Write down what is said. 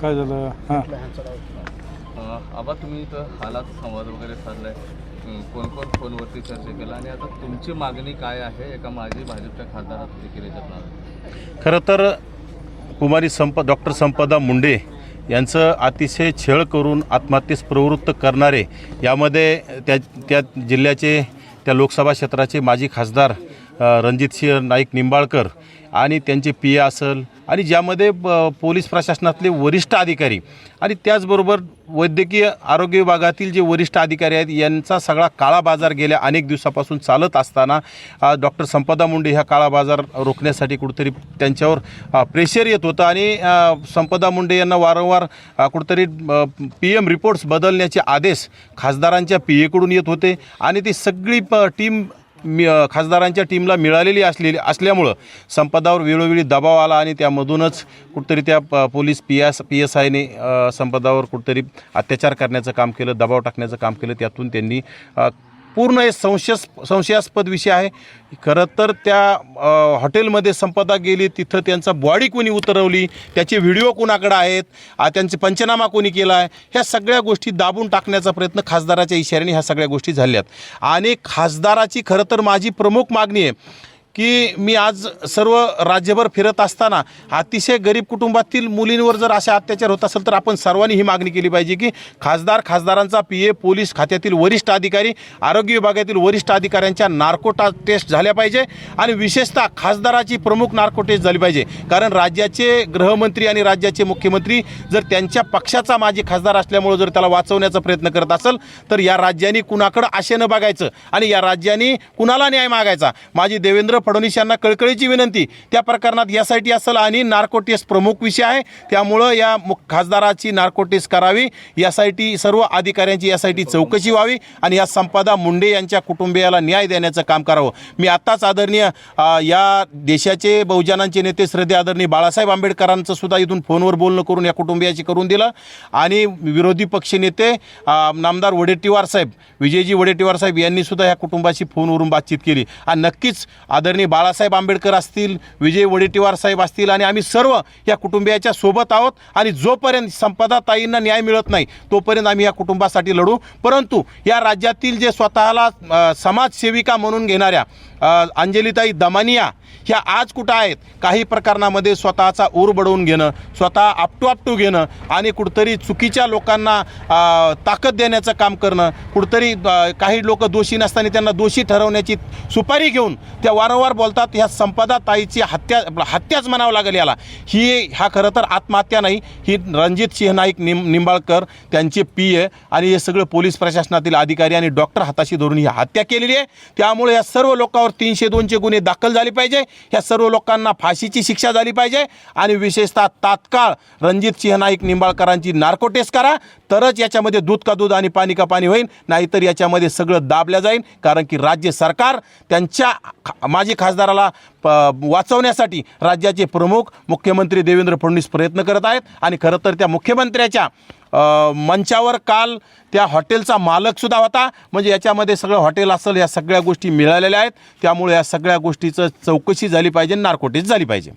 काय झालं? हां. आबा तुम्ही इथं आलात संवाद वगैरे साधलाय. कोण कोण फोनवरती चर्चा केला? आणि आता तुमची मागणी काय आहे? एका माजी भाजपच्या खासदारात देखील याच्यात खरं तर कुमारी संप डॉक्टर संपदा मुंडे यांचं अतिशय छळ करून आत्महत्येस प्रवृत्त करणारे यामध्ये त्या त्या जिल्ह्याचे त्या लोकसभा क्षेत्राचे माजी खासदार रणजितसिंह नाईक निंबाळकर आणि त्यांचे पी ए असल आणि ज्यामध्ये पोलीस प्रशासनातले वरिष्ठ अधिकारी आणि त्याचबरोबर वैद्यकीय आरोग्य विभागातील जे वरिष्ठ अधिकारी आहेत यांचा सगळा काळा बाजार गेल्या अनेक दिवसापासून चालत असताना डॉक्टर संपदा मुंडे ह्या काळा बाजार रोखण्यासाठी कुठेतरी त्यांच्यावर प्रेशर येत होतं. आणि संपदा मुंडे यांना वारंवार कुठेतरी पी एम रिपोर्ट्स बदलण्याचे आदेश खासदारांच्या पी एकडून येत होते. आणि ती सगळी प टीम मी खासदारांच्या टीमला मिळालेली असलेली असल्यामुळं संपदावर वेळोवेळी दबाव आला आणि त्यामधूनच कुठतरी त्या प police P S P S आयने संपदावर कुठतरी अत्याचार करण्याचं काम केलं दबाव टाकण्याचं काम केलं त्यातून त्यांनी पूर्ण हे संशयस् संशयास्पद विषय आहे. खरं तर त्या हॉटेलमध्ये संपदा गेली तिथं त्यांचा बॉडी कोणी उतरवली त्याचे व्हिडिओ कोणाकडे आहेत त्यांचे पंचनामा कोणी केला आहे ह्या सगळ्या गोष्टी दाबून टाकण्याचा प्रयत्न खासदाराच्या इशाऱ्याने ह्या सगळ्या गोष्टी झाल्यात. आणि खासदाराची खरं तर माझी प्रमुख मागणी आहे की मी आज सर्व राज्यभर फिरत असताना अतिशय गरीब कुटुंबातील मुलींवर जर असे अत्याचार होत असेल तर आपण सर्वांनी ही मागणी केली पाहिजे की खासदार खासदारांचा पी ए पोलीस खात्यातील वरिष्ठ अधिकारी आरोग्य विभागातील वरिष्ठ अधिकाऱ्यांच्या नार्कोटा टेस्ट झाल्या पाहिजे आणि विशेषतः खासदाराची प्रमुख नार्को टेस्ट झाली पाहिजे. कारण राज्याचे गृहमंत्री आणि राज्याचे मुख्यमंत्री जर त्यांच्या पक्षाचा माजी खासदार असल्यामुळे जर त्याला वाचवण्याचा प्रयत्न करत असेल तर या राज्याने कुणाकडं आशेनं बघायचं आणि या राज्याने कुणाला न्याय मागायचा? माझी देवेंद्र फडणवीस यांना कळकळीची विनंती. त्या प्रकरणात यासाठी असेल आणि नार्को प्रमुख विषय आहे. त्यामुळं या मुख खासदाराची नार्को टेस्ट करावी. यासाठी सर्व अधिकाऱ्यांची यासाठी चौकशी व्हावी आणि या संपदा मुंडे यांच्या कुटुंबियाला न्याय देण्याचं काम करावं. मी आत्ताच आदरणीय या देशाचे बहुजनांचे नेते श्रद्धे आदरणीय बाळासाहेब आंबेडकरांचं सुद्धा इथून फोनवर बोलणं करून या कुटुंबियाची करून दिलं. आणि विरोधी पक्षनेते नेते नामदार वडेट्टीवार साहेब विजयजी वडेट्टीवार साहेब यांनी सुद्धा ह्या कुटुंबाशी फोनवरून बातचीत केली. आणि नक्कीच आदर आदरणीय बाळासाहेब आंबेडकर असतील विजय वडेट्टीवार साहेब असतील आणि आम्ही सर्व या कुटुंबियाच्या सोबत आहोत आणि जोपर्यंत संपदा ताईंना न्याय मिळत नाही तोपर्यंत आम्ही या कुटुंबासाठी लढू. परंतु या राज्यातील जे स्वतःला समाजसेविका म्हणून घेणाऱ्या अंजलिताई अंजलीताई दमानिया ह्या आज कुठं आहेत? काही प्रकरणामध्ये स्वतःचा ऊर बडवून घेणं स्वतः आपटू आपटू घेणं आणि कुठंतरी चुकीच्या लोकांना ताकद देण्याचं काम करणं कुठंतरी काही लोक दोषी नसताना त्यांना दोषी ठरवण्याची सुपारी घेऊन त्या वारंवार बोलतात ह्या संपदा ताईची हत्या हत्याच म्हणावं लागेल याला. ही हा खरं तर आत्महत्या नाही ही रणजित सिंह नाईक निम निंबाळकर त्यांचे पी ए आणि हे सगळं पोलीस प्रशासनातील अधिकारी आणि डॉक्टर हाताशी धरून ही हत्या केलेली आहे. त्यामुळे या सर्व लोकांवर तीनशे दोनचे गुन्हे दाखल झाले पाहिजे. ह्या सर्व लोकांना फाशीची शिक्षा झाली पाहिजे आणि विशेषतः तात्काळ रणजित सिंह नाईक निंबाळकरांची नार्को टेस्ट करा. तरच याच्यामध्ये दूध का दूध आणि पाणी का पाणी होईल नाहीतर याच्यामध्ये सगळं दाबल्या जाईल कारण की राज्य सरकार त्यांच्या माझ्या माजी खासदाराला प वाचवण्यासाठी राज्याचे प्रमुख मुख्यमंत्री देवेंद्र फडणवीस प्रयत्न करत आहेत. आणि खरं तर त्या मुख्यमंत्र्याच्या मंचावर काल त्या हॉटेलचा मालकसुद्धा होता. म्हणजे याच्यामध्ये सगळं हॉटेल असेल या सगळ्या गोष्टी मिळालेल्या आहेत. त्यामुळे या सगळ्या गोष्टीचं चौकशी झाली पाहिजे नारकोटीस झाली पाहिजे.